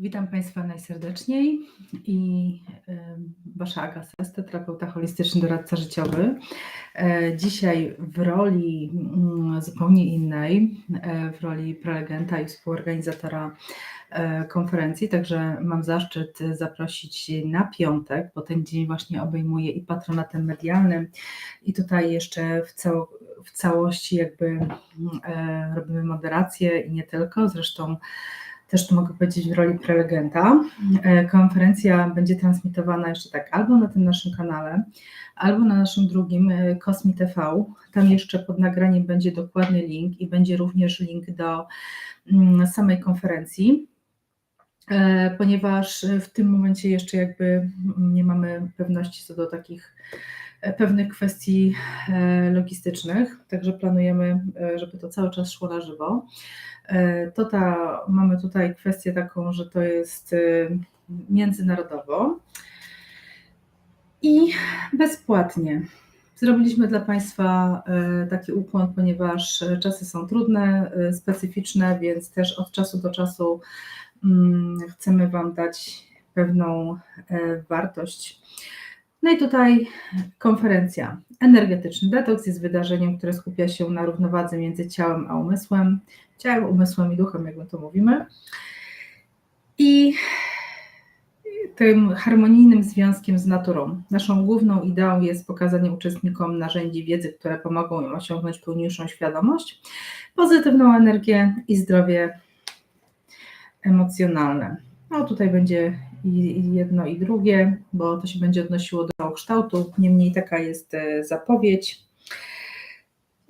Witam Państwa najserdeczniej i Wasza Aga Seste, terapeuta holistyczny, doradca życiowy. E, dzisiaj w roli mm, zupełnie innej, e, w roli prelegenta i współorganizatora e, konferencji, także mam zaszczyt zaprosić na piątek, bo ten dzień właśnie obejmuje i patronatem medialnym i tutaj jeszcze w, w całości jakby robimy moderację i nie tylko, zresztą też tu mogę powiedzieć w roli prelegenta. E, konferencja będzie transmitowana jeszcze tak albo na tym naszym kanale, albo na naszym drugim Kosmi e, TV. Tam jeszcze pod nagraniem będzie dokładny link i będzie również link do mm, samej konferencji, e, ponieważ w tym momencie jeszcze jakby nie mamy pewności co do takich pewnych kwestii logistycznych, także planujemy, żeby to cały czas szło na żywo. E, to ta, mamy tutaj kwestię taką, że to jest międzynarodowo i bezpłatnie. Zrobiliśmy dla Państwa e, taki ukłon, ponieważ czasy są trudne, e, specyficzne, więc też od czasu do czasu mm, chcemy Wam dać pewną wartość. No i tutaj konferencja. Energetyczny detoks jest wydarzeniem, które skupia się na równowadze między ciałem a umysłem, ciałem, umysłem i duchem, jak my to mówimy. I tym harmonijnym związkiem z naturą. Naszą główną ideą jest pokazanie uczestnikom narzędzi wiedzy, które pomogą im osiągnąć pełniejszą świadomość, pozytywną energię i zdrowie emocjonalne. No tutaj będzie jedno i drugie, bo to się będzie odnosiło do kształtu. Niemniej taka jest e, zapowiedź.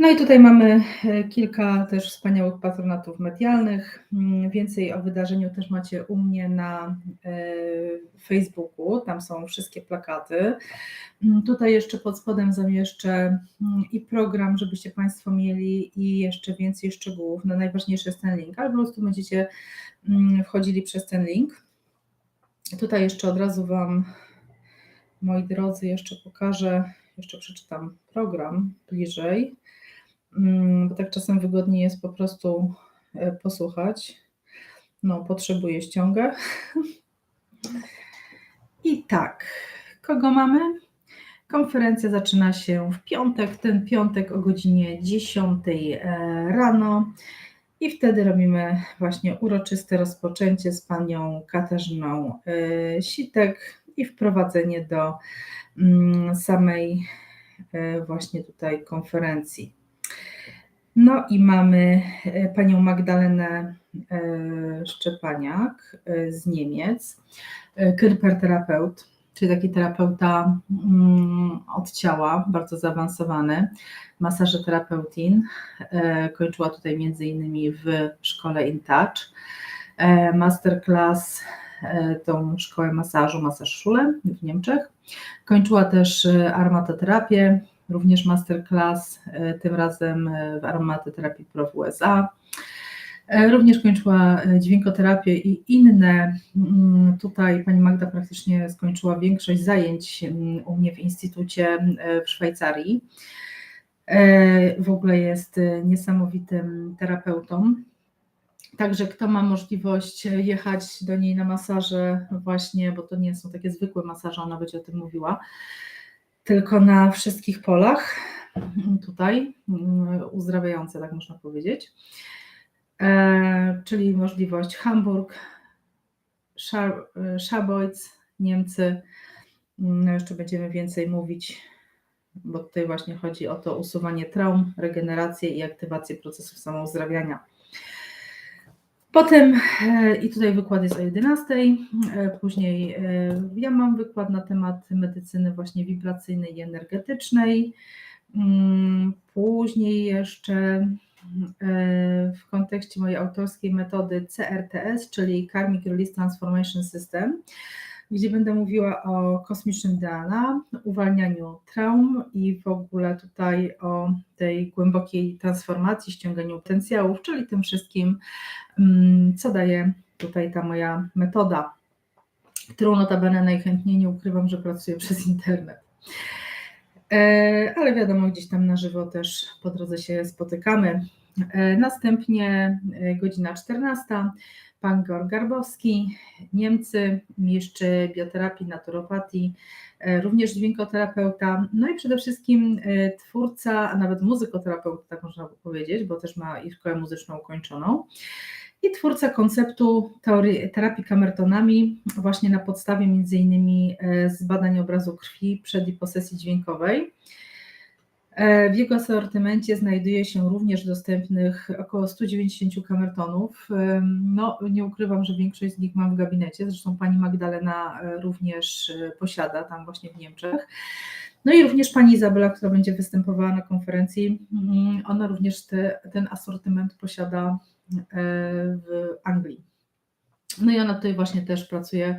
No i tutaj mamy e, kilka też wspaniałych patronatów medialnych. Mm, więcej o wydarzeniu też macie u mnie na e, Facebooku, tam są wszystkie plakaty. Mm, tutaj jeszcze pod spodem zamieszczę mm, i program, żebyście Państwo mieli i jeszcze więcej szczegółów. No najważniejszy jest ten link, ale po prostu będziecie wchodzili przez ten link. Tutaj jeszcze od razu Wam, moi drodzy, jeszcze pokażę, jeszcze przeczytam program bliżej, bo tak czasem wygodniej jest po prostu e, posłuchać. No, potrzebuję ściągę. I tak, kogo mamy? Konferencja zaczyna się w piątek, ten piątek o godzinie 10 e, rano. I wtedy robimy właśnie uroczyste rozpoczęcie z panią Katarzyną y, Sitek i wprowadzenie do mm, samej właśnie tutaj konferencji. No i mamy y, panią Magdalenę Szczepaniak z Niemiec, kyperterapeut czyli taki terapeuta mm, od ciała, bardzo zaawansowany, masażoterapeutin. E, kończyła tutaj między innymi w szkole InTouch. E, masterclass e, tą szkołę masażu, masaż Schule w Niemczech. Kończyła też aromatoterapię, również masterclass, tym razem w aromaterapii pro w USA. E, również kończyła e, dźwiękoterapię i inne. Mm, tutaj pani Magda praktycznie skończyła większość zajęć mm, u mnie w instytucie e, w Szwajcarii. W ogóle jest niesamowitym terapeutą. Także kto ma możliwość jechać do niej na masaże, właśnie, bo to nie są takie zwykłe masaże, ona będzie o tym mówiła, tylko na wszystkich polach, tutaj mm, uzdrawiające, tak można powiedzieć E, czyli możliwość Hamburg, Schabowitz, Niemcy. No jeszcze będziemy więcej mówić, bo tutaj właśnie chodzi o to usuwanie traum, regenerację i aktywację procesów samouzdrawiania. Potem, e, i tutaj wykład jest o 11, e, później ja mam wykład na temat medycyny właśnie wibracyjnej i energetycznej. Mm, później jeszcze E, w kontekście mojej autorskiej metody CRTS, czyli Karmic Release Transformation System, gdzie będę mówiła o kosmicznym DNA, uwalnianiu traum i w ogóle tutaj o tej głębokiej transformacji, ściąganiu potencjałów, czyli tym wszystkim, mm, co daje tutaj ta moja metoda, którą notabene najchętniej nie ukrywam, że pracuję przez internet. E, ale wiadomo, gdzieś tam na żywo też po drodze się spotykamy. Następnie godzina 14 pan Georg Garbowski, Niemcy, mistrz bioterapii, naturopatii, również dźwiękoterapeuta, no i przede wszystkim twórca, a nawet muzykoterapeuta, tak można powiedzieć, bo też ma szkołę muzyczną ukończoną. I twórca konceptu teorii, terapii kamertonami właśnie na podstawie między innymi e, z badań obrazu krwi przed i po sesji dźwiękowej. E, w jego asortymencie znajduje się również dostępnych około 190 kamertonów. E, no, nie ukrywam, że większość z nich mam w gabinecie, zresztą pani Magdalena również posiada tam właśnie w Niemczech. No i również pani Izabela, która będzie występowała na konferencji, mm, ona również te, ten asortyment posiada w Anglii. No i ona tutaj właśnie też pracuje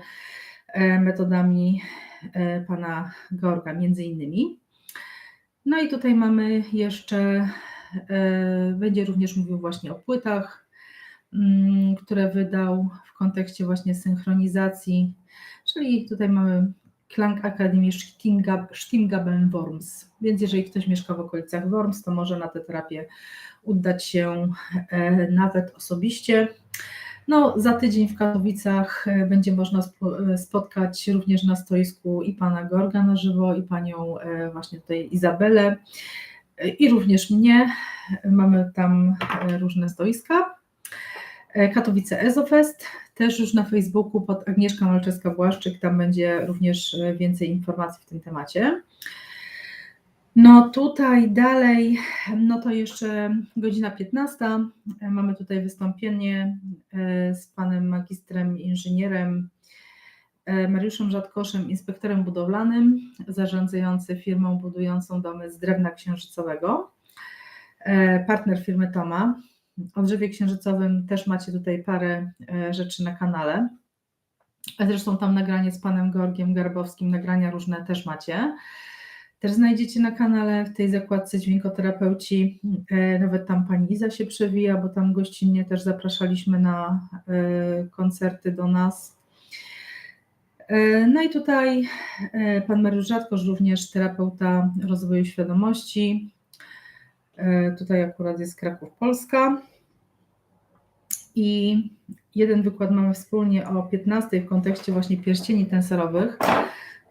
e, metodami e, pana Gorga, między innymi. No i tutaj mamy jeszcze, e, będzie również mówił właśnie o płytach, mm, które wydał w kontekście właśnie synchronizacji, czyli tutaj mamy Klang Akademii Stimmgabeln Worms. Więc jeżeli ktoś mieszka w okolicach Worms, to może na tę terapię udać się e, nawet osobiście. No, za tydzień w Katowicach e, będzie można e, spotkać również na stoisku i pana Gorga na żywo, i panią właśnie tutaj Izabelę, i również mnie. Mamy tam różne stoiska. Katowice Ezofest, też już na Facebooku pod Agnieszka Malczewska-Błaszczyk, tam będzie również więcej informacji w tym temacie. No tutaj dalej, no to jeszcze godzina 15. Mamy tutaj wystąpienie e, z panem magistrem inżynierem e, Mariuszem Rzadkoszem, inspektorem budowlanym, zarządzający firmą budującą domy z drewna księżycowego. E, partner firmy Toma. O drzewie księżycowym też macie tutaj parę rzeczy na kanale. Zresztą tam nagranie z panem Georgiem Garbowskim, nagrania różne też macie też znajdziecie na kanale w tej zakładce dźwiękoterapeuci. E, nawet tam pani Iza się przewija, bo tam gościnnie też zapraszaliśmy na e, koncerty do nas. E, no i tutaj pan Mariusz Rzadkosz, również terapeuta rozwoju świadomości. Tutaj akurat jest Kraków, Polska. I jeden wykład mamy wspólnie o 15 w kontekście właśnie pierścieni tenserowych.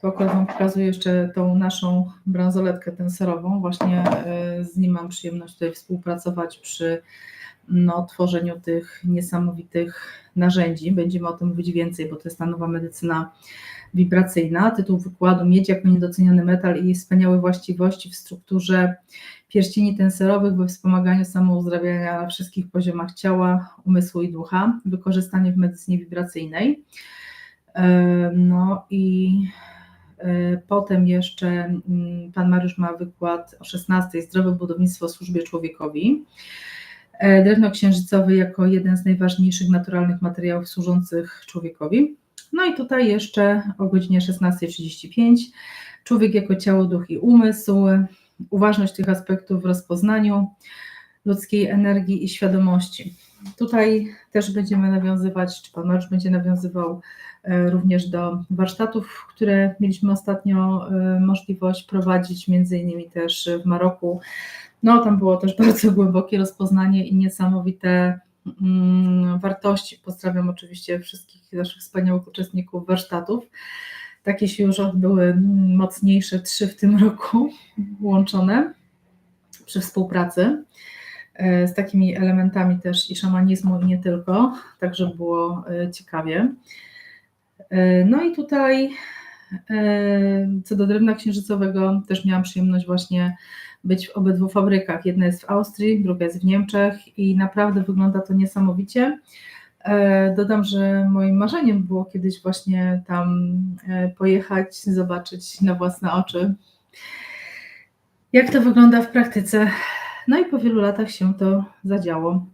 To akurat Wam pokazuję jeszcze tą naszą bransoletkę tenserową. Właśnie e, z nim mam przyjemność tutaj współpracować przy no, tworzeniu tych niesamowitych narzędzi. Będziemy o tym mówić więcej, bo to jest ta nowa medycyna wibracyjna. Tytuł wykładu Miedź jako niedoceniony metal i wspaniałe właściwości w strukturze pierścieni tenserowych we wspomaganiu samouzdrawiania na wszystkich poziomach ciała, umysłu i ducha. Wykorzystanie w medycynie wibracyjnej. E, no i potem jeszcze mm, pan Mariusz ma wykład o 16 Zdrowe budownictwo służbie człowiekowi. E, drewno księżycowe jako jeden z najważniejszych naturalnych materiałów służących człowiekowi. No i tutaj jeszcze o godzinie 16.35 człowiek jako ciało, duch i umysł, uważność tych aspektów w rozpoznaniu ludzkiej energii i świadomości. Tutaj też będziemy nawiązywać, czy Pan Mariusz będzie nawiązywał e, również do warsztatów, które mieliśmy ostatnio e, możliwość prowadzić, między innymi też w Maroku. No, tam było też bardzo głębokie rozpoznanie i niesamowite mm, wartości. Pozdrawiam oczywiście wszystkich naszych wspaniałych uczestników warsztatów. Takie się już odbyły mocniejsze, trzy w tym roku łączone przy współpracy. E, z takimi elementami też i szamanizmu i nie tylko, także było e, ciekawie. E, no i tutaj co do drewna księżycowego też miałam przyjemność właśnie być w obydwu fabrykach. Jedna jest w Austrii, druga jest w Niemczech i naprawdę wygląda to niesamowicie. Dodam, że moim marzeniem było kiedyś właśnie tam pojechać, zobaczyć na własne oczy, jak to wygląda w praktyce. No i po wielu latach się to zadziało.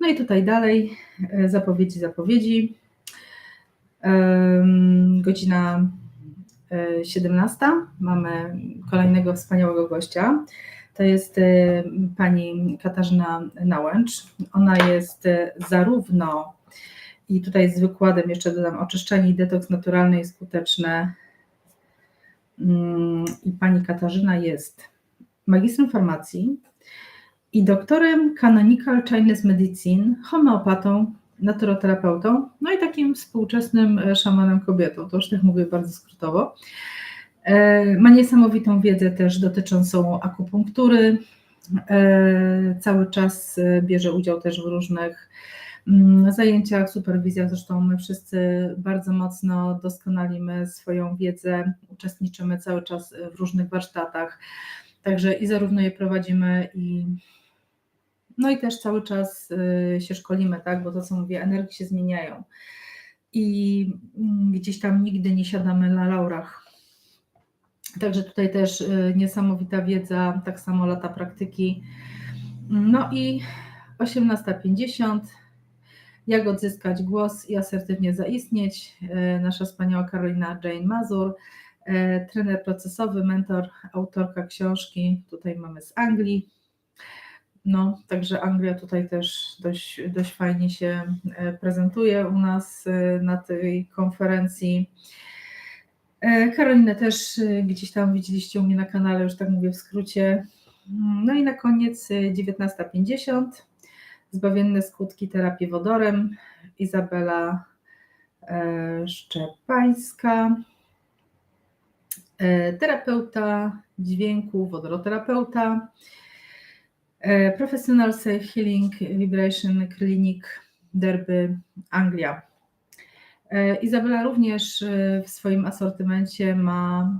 No i tutaj dalej e, zapowiedzi, zapowiedzi. Godzina 17. E, Mamy kolejnego wspaniałego gościa. To jest e, pani Katarzyna Nałęcz. Ona jest zarówno, i tutaj z wykładem jeszcze dodam, oczyszczenie i detoks naturalne i skuteczne. Mm, I pani Katarzyna jest magistrem farmacji, i doktorem Canonical Chinese Medicine, homeopatą, naturoterapeutą, no i takim współczesnym e, szamanem kobietą. To już tak mówię bardzo skrótowo. E, ma niesamowitą wiedzę też dotyczącą akupunktury. E, cały czas bierze udział też w różnych mm, zajęciach, superwizjach. Zresztą my wszyscy bardzo mocno doskonalimy swoją wiedzę, uczestniczymy cały czas w różnych warsztatach. Także i zarówno je prowadzimy i no i też cały czas y, się szkolimy, tak, bo to co mówię, energii się zmieniają i mm, gdzieś tam nigdy nie siadamy na laurach. Także tutaj też y, niesamowita wiedza, tak samo lata praktyki. No i 18.50. Jak odzyskać głos i asertywnie zaistnieć? Y, nasza wspaniała Karolina Jane Mazur, trener procesowy, mentor, autorka książki, tutaj mamy z Anglii. No, także Anglia tutaj też dość, dość fajnie się e, prezentuje u nas e, na tej konferencji. E, Karolinę też gdzieś tam widzieliście u mnie na kanale, już tak mówię w skrócie. No i na koniec 19.50 Zbawienne skutki terapii wodorem Izabela Szczepańska terapeuta dźwięku, wodoroterapeuta Professional Safe Healing Vibration Clinic Derby Anglia. E, Izabela również e, w swoim asortymencie ma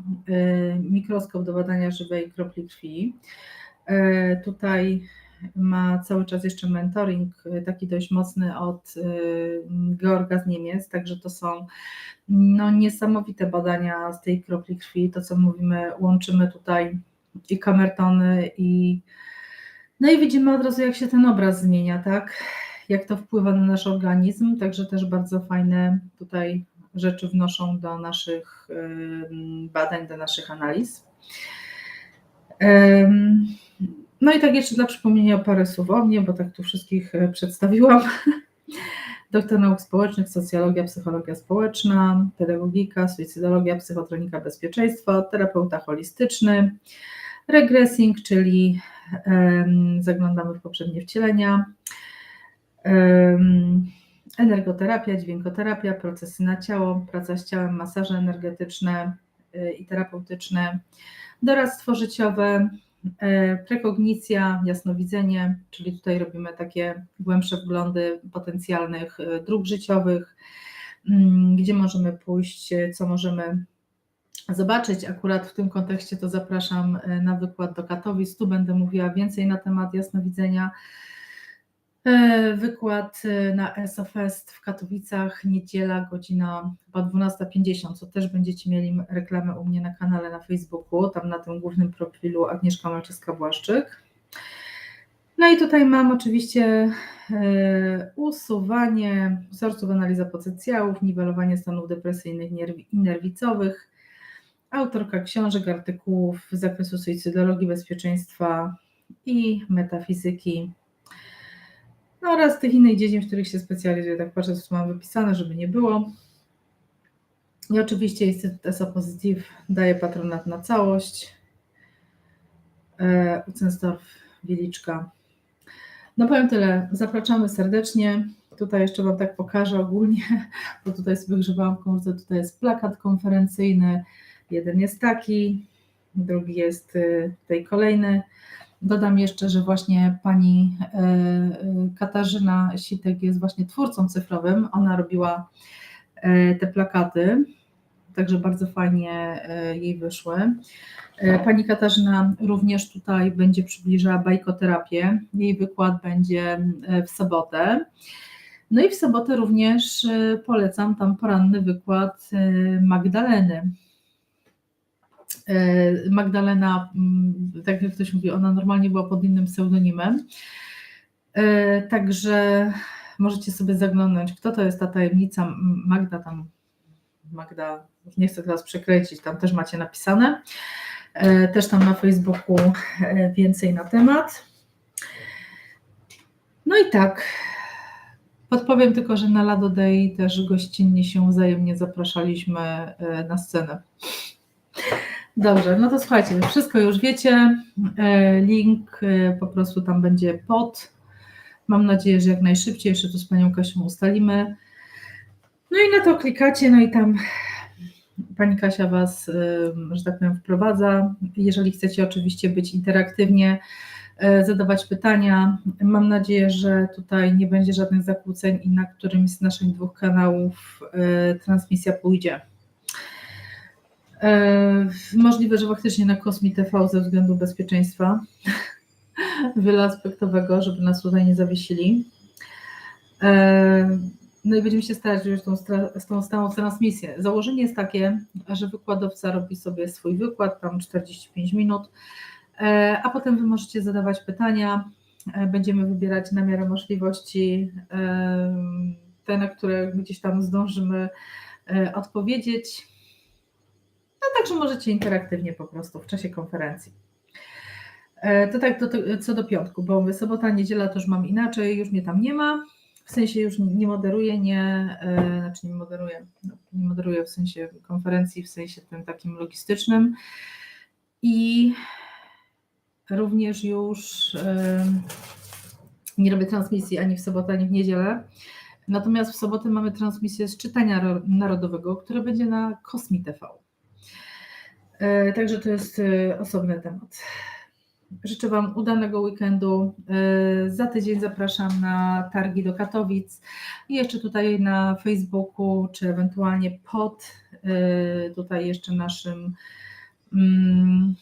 mikroskop do badania żywej kropli krwi. Tutaj ma cały czas jeszcze mentoring taki dość mocny od Georga z Niemiec, także to są no, niesamowite badania z tej kropli krwi. To, co mówimy, łączymy tutaj i kamertony, i no i widzimy od razu, jak się ten obraz zmienia, tak? Jak to wpływa na nasz organizm, także też bardzo fajne tutaj rzeczy wnoszą do naszych badań, do naszych analiz. No i tak jeszcze dla przypomnienia parę słów o mnie, bo tak tu wszystkich e, przedstawiłam. Doktor nauk społecznych, socjologia, psychologia społeczna, pedagogika, suicydologia, psychotronika bezpieczeństwa, terapeuta holistyczny, regressing, czyli zaglądamy w poprzednie wcielenia, energoterapia, dźwiękoterapia, procesy na ciało, praca z ciałem, masaże energetyczne y, i terapeutyczne, doradztwo życiowe, e, prekognicja, jasnowidzenie, czyli tutaj robimy takie głębsze wglądy potencjalnych y, dróg życiowych, mm, gdzie możemy pójść, co możemy zobaczyć. Akurat w tym kontekście to zapraszam e, na wykład do Katowic. Tu będę mówiła więcej na temat jasnowidzenia. E, wykład e, na ESOFest w Katowicach, niedziela, godzina chyba 12.50, co też będziecie mieli reklamę u mnie na kanale na Facebooku, tam na tym głównym profilu Agnieszka Malczyska-Błaszczyk. No i tutaj mam oczywiście usuwanie wzorców analiza potencjałów, niwelowanie stanów depresyjnych i nerwicowych, autorka książek, artykułów z zakresu suicydologii, bezpieczeństwa i metafizyki no oraz tych innych dziedzin, w których się specjalizuję. Tak patrzę, co mam wypisane, żeby nie było. I oczywiście Instytut ESO Positive daje patronat na całość. E, Ucenstorf, Wieliczka. No powiem tyle, zapraszamy serdecznie. Tutaj jeszcze Wam tak pokażę ogólnie, bo tutaj sobie grzebałam w tutaj jest plakat konferencyjny, Jeden jest taki, drugi jest y, tutaj kolejny. Dodam jeszcze, że właśnie pani y, y, Katarzyna Sitek jest właśnie twórcą cyfrowym. Ona robiła te plakaty, także bardzo fajnie jej wyszły. Pani Katarzyna również tutaj będzie przybliżała bajkoterapię. Jej wykład będzie w sobotę. No i w sobotę również polecam tam poranny wykład Magdaleny. E, Magdalena, mm, tak jak ktoś mówi, ona normalnie była pod innym pseudonimem. E, także możecie sobie zaglądnąć, kto to jest ta tajemnica Magda tam, Magda, nie chcę teraz przekręcić, tam też macie napisane. E, też tam na Facebooku więcej na temat. No i tak, podpowiem tylko, że na Lado Day też gościnnie się wzajemnie zapraszaliśmy na scenę. Dobrze, no to słuchajcie, wszystko już wiecie. E, Link e, po prostu tam będzie pod. Mam nadzieję, że jak najszybciej jeszcze to z Panią Kasią ustalimy. No i na to klikacie, no i tam Pani Kasia Was, e, że tak powiem, wprowadza. Jeżeli chcecie oczywiście być interaktywnie, zadawać pytania. Mam nadzieję, że tutaj nie będzie żadnych zakłóceń i na którymś z naszych dwóch kanałów transmisja pójdzie. E, Możliwe, że faktycznie na Kosmi TV ze względu bezpieczeństwa wieloaspektowego, żeby nas tutaj nie zawiesili. E, No i będziemy się starać już tą, z tą stałą transmisję. Założenie jest takie, że wykładowca robi sobie swój wykład, tam 45 minut, e, a potem Wy możecie zadawać pytania. Będziemy wybierać na miarę możliwości te, na które gdzieś tam zdążymy odpowiedzieć. No także możecie interaktywnie po prostu w czasie konferencji. E, To tak co do piątku, bo sobota, niedziela to już mam inaczej, już mnie tam nie ma. W sensie już nie moderuję, nie, e, znaczy nie moderuję, no, nie moderuję w sensie konferencji, w sensie tym takim logistycznym. I również już e, nie robię transmisji ani w sobotę, ani w niedzielę. Natomiast w sobotę mamy transmisję z czytania ro- narodowego, które będzie na Kosmi TV. E, Także to jest e, osobny temat. Życzę Wam udanego weekendu. E, Za tydzień zapraszam na targi do Katowic i jeszcze tutaj na Facebooku, czy ewentualnie pod tutaj jeszcze naszym, mm,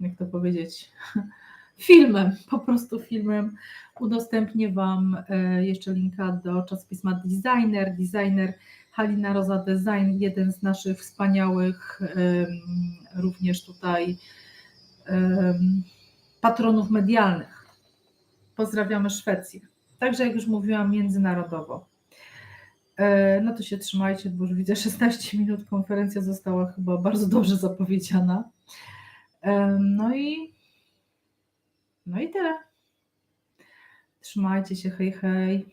jak to powiedzieć, filmem, po prostu filmem. Udostępnię Wam jeszcze linka do czasopisma Designer. Designer Halina Roza Design, jeden z naszych wspaniałych również tutaj patronów medialnych. Pozdrawiamy Szwecję. Także jak już mówiłam, międzynarodowo. E, No to się trzymajcie, bo już widzę 16 minut. Konferencja została chyba bardzo dobrze zapowiedziana. No i no i tyle. Trzymajcie się, hej, hej.